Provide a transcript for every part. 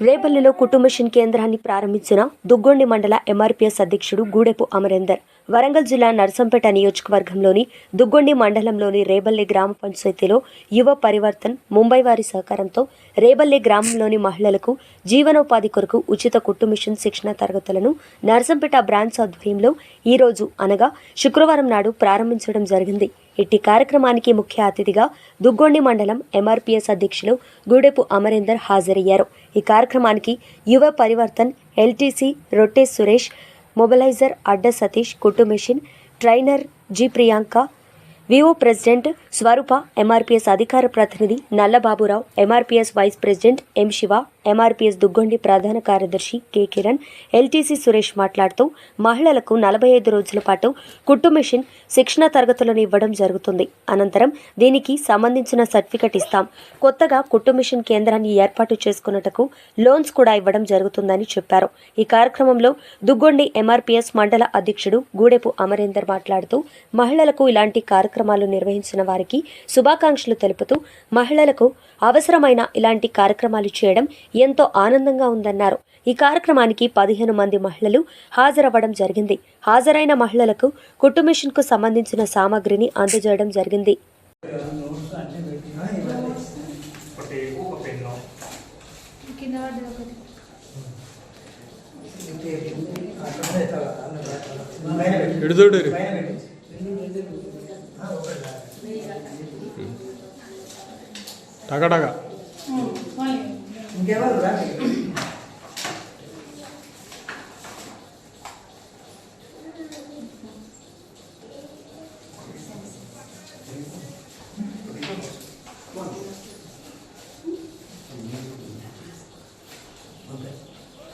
రేపల్లిలో కుటుంబషన్ కేంద్రాన్ని ప్రారంభించిన దుగ్గొండి మండల ఎంఆర్పీఎస్ అధ్యక్షుడు గూడెపు అమరేందర్ వరంగల్ జిల్లా నర్సంపేట నియోజకవర్గంలోని దుగ్గొండి మండలంలోని రేబల్లి గ్రామ పంచాయతీలో యువ పరివర్తన్ ముంబై వారి సహకారంతో రేబల్లి గ్రామంలోని మహిళలకు జీవనోపాధి కొరకు ఉచిత కుటుంబషన్ శిక్షణ తరగతులను నర్సంపేట బ్రాంచ్ ఆధ్వర్యంలో ఈరోజు అనగా శుక్రవారం నాడు ప్రారంభించడం జరిగింది. ఇట్టి కార్యక్రమానికి ముఖ్య అతిథిగా దుగ్గొండి మండలం ఎంఆర్పీఎస్ అధ్యక్షులు గూడెపు అమరేందర్ హాజరయ్యారు. ఈ కార్యక్రమానికి యువ పరివర్తన్ ఎల్టీసీ రొట్టె సురేష్ మొబలైజర్ అడ్డ సతీష్ కుటుంబిషన్ trainer G Priyanka Vivo president స్వరూప ఎంఆర్పీఎస్ అధికార ప్రతినిధి Nallababurao MRPS vice president M Shiva MRPS Duggondi ప్రధాన కార్యదర్శి కె కిరణ్ ఎల్టీసీ సురేష్ మాట్లాడుతూ మహిళలకు నలభై ఐదు రోజుల పాటు కుట్టు మిషన్ శిక్షణ తరగతులను ఇవ్వడం జరుగుతుంది. అనంతరం దీనికి సంబంధించిన సర్టిఫికెట్ ఇస్తాం. కొత్తగా కుట్టు మిషన్ కేంద్రాన్ని ఏర్పాటు చేసుకున్నటకు లోన్స్ కూడా ఇవ్వడం జరుగుతుందని చెప్పారు. ఈ కార్యక్రమంలో దుగ్గొండి ఎంఆర్పీఎస్ మండల అధ్యక్షుడు గూడెపు అమరేందర్ మాట్లాడుతూ మహిళలకు ఇలాంటి కార్యక్రమాలు నిర్వహించిన వారికి శుభాకాంక్షలు తెలుపుతూ మహిళలకు అవసరమైన ఇలాంటి కార్యక్రమాలు చేయడం ఎంతో ఆనందంగా ఉందన్నారు. ఈ కార్యక్రమానికి పదిహేను మంది మహిళలు హాజరవ్వడం జరిగింది. హాజరైన మహిళలకు కుట్టు మిషన్కు సంబంధించిన సామాగ్రిని అందజేయడం జరిగింది. ఇంకెవరు రా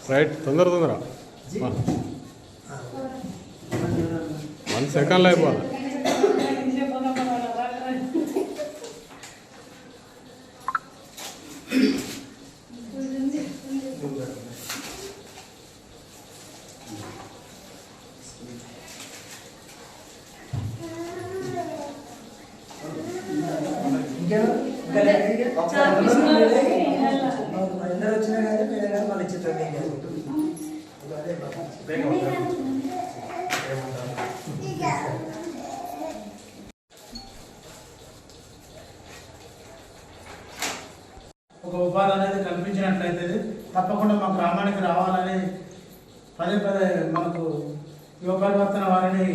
రైట్ తొందర తొందర వన్ సెకండ్లో అయిపోవాలి ఇంకెవరు ఇద్దరు వచ్చినా కానీ మీరు కానీ మళ్ళీ ఒక ఉపాధి అనేది కల్పించినట్లయితే తప్పకుండా మా గ్రామానికి రావాలని పదే పదే మనకు యువ పరివర్తన వారిని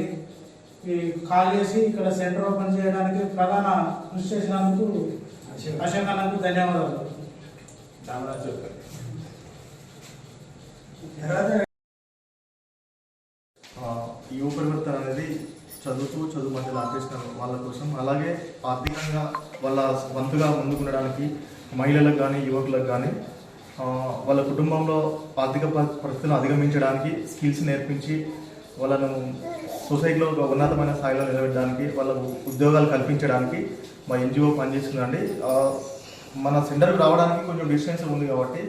కాల్ చేసి ఇక్కడ సెంటర్ ఓపెన్ చేయడానికి ప్రధాన కృషి చేసినందుకు అశోక్ అన్నకు ధన్యవాదాలు యువ పరివర్తన అనేది చదువుతూ చదువు మధ్యలో ఆపేసిన వాళ్ళ కోసం అలాగే ఆర్థికంగా వాళ్ళ వంతుగా ముందుకుండడానికి మహిళలకు కానీ యువకులకు కానీ ఆ, వాళ్ళ కుటుంబంలో ఆర్థిక ప- పరిస్థితులను అధిగమించడానికి స్కిల్స్ నేర్పించి వాళ్ళను సొసైటీలో ఒక ఉన్నతమైన స్థాయిలో నిలబెట్టడానికి వాళ్ళకు ఉద్యోగాలు కల్పించడానికి మా ఎన్జిఓ పనిచేస్తుందండి. మన సెంటర్కి రావడానికి కొంచెం డిస్టెన్స్ ఉంది కాబట్టి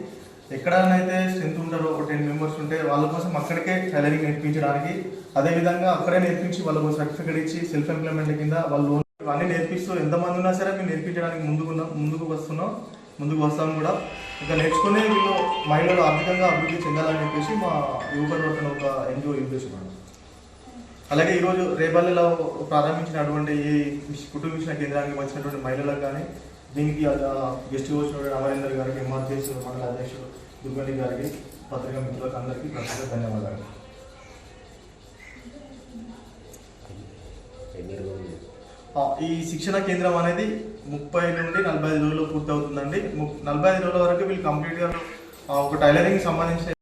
ఎక్కడైతే స్ట్రెంత్ ఉంటారో ఒక టెన్ మెంబర్స్ ఉంటే వాళ్ళ కోసం అక్కడికే టైలరింగ్ నేర్పించడానికి అదేవిధంగా అక్కడే నేర్పించి వాళ్ళకు సర్టిఫికేట్ ఇచ్చి సెల్ఫ్ ఎంప్లాయ్మెంట్ కింద వాళ్ళు అన్నీ నేర్పిస్తూ ఎంతమంది ఉన్నా సరే మేము నేర్పించడానికి ముందుకు ముందుకు వస్తున్నాం ముందుకు వస్తాం కూడా. ఇంకా నేర్చుకునే వీళ్ళు మహిళలు ఆర్థికంగా అభివృద్ధి చెందాలని చెప్పేసి మా యువ పరివర్తన ఒక ఎన్జిఓ ఉద్దేశం అలాగే ఈరోజు రేపల్లెలో ప్రారంభించినటువంటి ఈ కుటుంబ విషయ కేంద్రానికి వచ్చినటువంటి మహిళలకు కానీ దీనికి గెస్ట్ వచ్చినటువంటి అమరేందర్ గారికి ఎంఆర్పిఎస్ మండల అధ్యక్షుడు దుర్గండి గారికి పత్రికా మిత్రులకు అందరికీ ప్రత్యేక ధన్యవాదాలు. ఈ శిక్షణ కేంద్రం అనేది ముప్పై నుండి నలభై ఐదు రోజుల్లో పూర్తవుతుందండి. ము- నలభై ఐదు రోజుల వరకు వీళ్ళు కంప్లీట్గా ఒక టైలరింగ్ సంబంధించిన